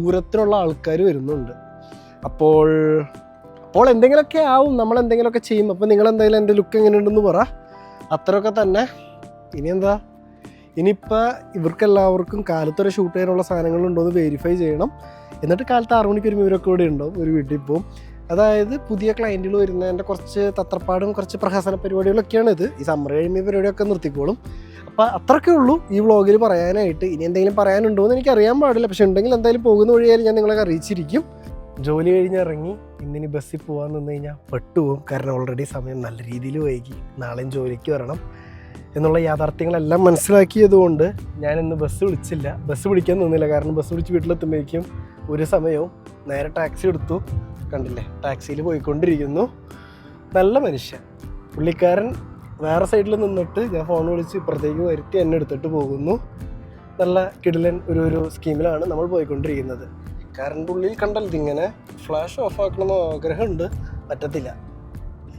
ദൂരത്തിലുള്ള ആൾക്കാർ വരുന്നുണ്ട്. അപ്പോൾ അപ്പോൾ എന്തെങ്കിലുമൊക്കെ ആവും നമ്മൾ എന്തെങ്കിലുമൊക്കെ ചെയ്യും. അപ്പോൾ നിങ്ങൾ എന്തെങ്കിലും എന്റെ ലുക്ക് എങ്ങനെ ഉണ്ടെന്ന് പറ. അത്രയൊക്കെ തന്നെ. ഇനി എന്താ? ഇനിയിപ്പോൾ ഇവർക്കെല്ലാവർക്കും കാലത്തൊരു ഷൂട്ട് ചെയ്യാനുള്ള സാധനങ്ങളുണ്ടോ എന്ന് വെരിഫൈ ചെയ്യണം. എന്നിട്ട് കാലത്ത് ആറു മണിക്ക് വരുമ്പോൾ ഇവരൊക്കെ കൂടെ ഉണ്ടാവും ഒരു വീട്ടിൽ പോവും. അതായത് പുതിയ ക്ലയന്റുകൾ വരുന്നതിന്റെ കുറച്ച് തത്രപ്പാടും കുറച്ച് പ്രഹസന പരിപാടികളൊക്കെയാണ് ഇത് ഈ സമ്മർ കഴിയുമ്പോൾ പരിപാടിയൊക്കെ നിർത്തിക്കോളും. അപ്പോൾ അത്രയ്ക്കേ ഉള്ളൂ ഈ വ്ളോഗിൽ പറയാനായിട്ട്. ഇനി എന്തെങ്കിലും പറയാനുണ്ടോ എന്ന് എനിക്ക് അറിയാൻ പാടില്ല. പക്ഷെ ഉണ്ടെങ്കിൽ എന്തായാലും പോകുന്ന വഴിയായാലും ഞാൻ നിങ്ങളെ അറിയിച്ചിരിക്കും. ജോലി കഴിഞ്ഞിറങ്ങി ഇന്നിനി ബസ്സിൽ പോകാൻ നിന്ന് കഴിഞ്ഞാൽ പെട്ടുപോകും കാരണം ഓൾറെഡി സമയം നല്ല രീതിയിൽ വൈകി. നാളെയും ജോലിക്ക് വരണം എന്നുള്ള യാഥാർത്ഥ്യങ്ങളെല്ലാം മനസ്സിലാക്കിയതുകൊണ്ട് ഞാൻ ഇന്ന് ബസ് വിളിച്ചില്ല. ബസ് വിളിക്കാൻ നിന്നില്ല. കാരണം ബസ് വിളിച്ച് വീട്ടിലെത്തുമ്പോഴേക്കും ഒരു സമയവും നേരെ ടാക്സി എടുത്തു. കണ്ടില്ലേ? ടാക്സിയിൽ പോയിക്കൊണ്ടിരിക്കുന്നു. നല്ല മനുഷ്യൻ. പുള്ളിക്കാരൻ വേറെ സൈഡിൽ നിന്നിട്ട് ഞാൻ ഫോൺ വിളിച്ച് ഇപ്പുറത്തേക്ക് വരുത്തി എന്നെ എടുത്തിട്ട് പോകുന്നു. നല്ല കിടിലൻ ഒരു ഒരു സ്കീമിലാണ് നമ്മൾ പോയിക്കൊണ്ടിരിക്കുന്നത്. കറണ്ട് ഉള്ളിൽ കണ്ടല്ലോ ഇതിങ്ങനെ ഫ്ലാഷ് ഓഫ് ആക്കണമെന്ന് ആഗ്രഹമുണ്ട്. പറ്റത്തില്ല.